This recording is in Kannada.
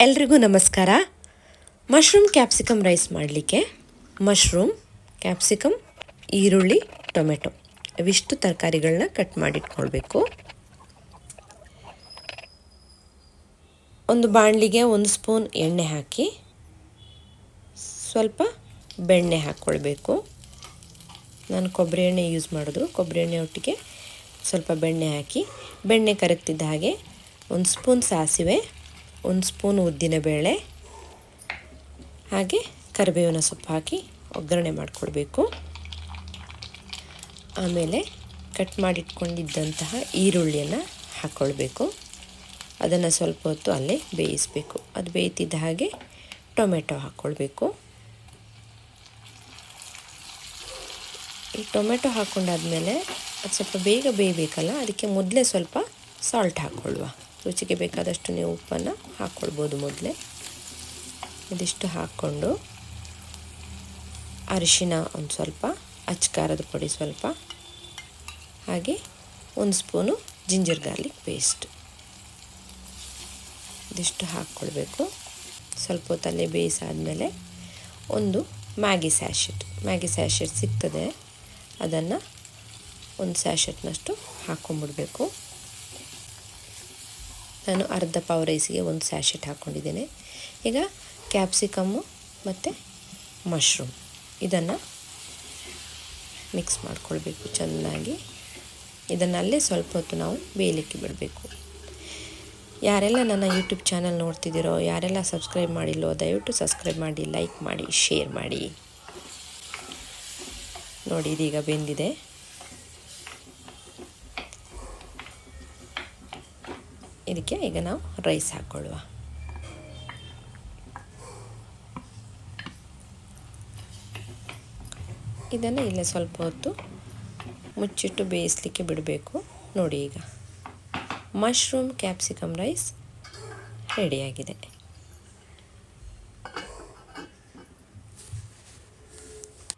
ಎಲ್ರಿಗೂ ನಮಸ್ಕಾರ. ಮಶ್ರೂಮ್ ಕ್ಯಾಪ್ಸಿಕಮ್ ರೈಸ್ ಮಾಡಲಿಕ್ಕೆ ಮಶ್ರೂಮ್, ಕ್ಯಾಪ್ಸಿಕಮ್, ಈರುಳ್ಳಿ, ಟೊಮೆಟೊ ಇವಿಷ್ಟು ತರಕಾರಿಗಳನ್ನ ಕಟ್ ಮಾಡಿಟ್ಕೊಳ್ಬೇಕು. ಒಂದು ಬಾಣಲಿಗೆ ಒಂದು ಸ್ಪೂನ್ ಎಣ್ಣೆ ಹಾಕಿ ಸ್ವಲ್ಪ ಬೆಣ್ಣೆ ಹಾಕ್ಕೊಳ್ಬೇಕು. ನಾನು ಕೊಬ್ಬರಿ ಎಣ್ಣೆ ಯೂಸ್ ಮಾಡೋದು. ಕೊಬ್ಬರಿ ಎಣ್ಣೆ ಒಟ್ಟಿಗೆ ಸ್ವಲ್ಪ ಬೆಣ್ಣೆ ಹಾಕಿ, ಬೆಣ್ಣೆ ಕರಗ್ತಿದ್ದ ಹಾಗೆ ಒಂದು ಸ್ಪೂನ್ ಸಾಸಿವೆ ಒಂದು ಸ್ಪೂನ್ ಉದ್ದಿನಬೇಳೆ ಹಾಗೆ ಕರಿಬೇವಿನ ಸೊಪ್ಪು ಹಾಕಿ ಒಗ್ಗರಣೆ ಮಾಡಿಕೊಡ್ಬೇಕು. ಆಮೇಲೆ ಕಟ್ ಮಾಡಿಟ್ಕೊಂಡಿದ್ದಂತಹ ಈರುಳ್ಳಿಯನ್ನು ಹಾಕ್ಕೊಳ್ಬೇಕು ಅದನ್ನು ಸ್ವಲ್ಪ ಹೊತ್ತು ಅಲ್ಲೇ ಬೇಯಿಸಬೇಕು. ಅದು ಬೇಯ್ತಿದ್ದ ಹಾಗೆ ಟೊಮೆಟೊ ಹಾಕ್ಕೊಳ್ಬೇಕು ಈ ಟೊಮೆಟೊ ಹಾಕ್ಕೊಂಡಾದ್ಮೇಲೆ ಅದು ಸ್ವಲ್ಪ ಬೇಗ ಬೇಯಬೇಕಲ್ಲ, ಅದಕ್ಕೆ ಮೊದಲೇ ಸ್ವಲ್ಪ ಸಾಲ್ಟ್ ಹಾಕ್ಕೊಳ್ಳುವ ರುಚಿಗೆ ಬೇಕಾದಷ್ಟು ನೀವು ಉಪ್ಪನ್ನು ಹಾಕ್ಕೊಳ್ಬೋದು ಮೊದಲೇ. ಇದಿಷ್ಟು ಹಾಕ್ಕೊಂಡು ಅರಿಶಿನ ಒಂದು ಸ್ವಲ್ಪ ಅಚ್ಕಾರದ ಪುಡಿ ಸ್ವಲ್ಪ, ಹಾಗೆ ಒಂದು ಸ್ಪೂನು ಜಿಂಜರ್ ಗಾರ್ಲಿಕ್ ಪೇಸ್ಟ್. ಇದಿಷ್ಟು ಹಾಕ್ಕೊಳ್ಬೇಕು. ಸ್ವಲ್ಪ ಹೊತ್ತಲ್ಲಿ ಬೇಯಿಸಾದಮೇಲೆ ಒಂದು ಮ್ಯಾಗಿ ಸ್ಯಾಶೆಟ್ ಮ್ಯಾಗಿ ಸ್ಯಾಶೆಟ್ ಸಿಗ್ತದೆ. ಅದನ್ನು ಒಂದು ಸ್ಯಾಶೆಟ್ನಷ್ಟು ಹಾಕ್ಕೊಂಬಿಡ್ಬೇಕು. ನಾನು ಅರ್ಧ ಪಾವ್ ರೈಸಿಗೆ ಒಂದು ಸ್ಯಾಶೆಟ್ ಹಾಕ್ಕೊಂಡಿದ್ದೇನೆ. ಈಗ ಕ್ಯಾಪ್ಸಿಕಮ್ಮು ಮತ್ತು ಮಶ್ರೂಮ್. ಇದನ್ನು ಮಿಕ್ಸ್ ಮಾಡ್ಕೊಳ್ಬೇಕು ಚೆನ್ನಾಗಿ. ಇದನ್ನಲ್ಲೇ ಸ್ವಲ್ಪ ಹೊತ್ತು ನಾವು ಬೇಯಲಿಕ್ಕೆ ಬಿಡಬೇಕು. ಯಾರೆಲ್ಲ ನನ್ನ ಯೂಟ್ಯೂಬ್ ಚಾನಲ್ ನೋಡ್ತಿದ್ದೀರೋ, ಯಾರೆಲ್ಲ ಸಬ್ಸ್ಕ್ರೈಬ್ ಮಾಡಿಲ್ಲೋ, ದಯವಿಟ್ಟು ಸಬ್ಸ್ಕ್ರೈಬ್ ಮಾಡಿ, ಲೈಕ್ ಮಾಡಿ, ಶೇರ್ ಮಾಡಿ. ನೋಡಿ, ಇದೀಗ ಬೆಂದಿದೆ. ಇದಕ್ಕೆ ಈಗ ನಾವು ರೈಸ್ ಹಾಕ್ಕೊಳ್ಳುವ ಇದನ್ನು ಇಲ್ಲೇ ಸ್ವಲ್ಪ ಹೊತ್ತು ಮುಚ್ಚಿಟ್ಟು ಬೇಯಿಸಲಿಕ್ಕೆ ಬಿಡಬೇಕು. ನೋಡಿ ಈಗ. ಮಶ್ರೂಮ್ ಕ್ಯಾಪ್ಸಿಕಮ್ ರೈಸ್ ರೆಡಿಯಾಗಿದೆ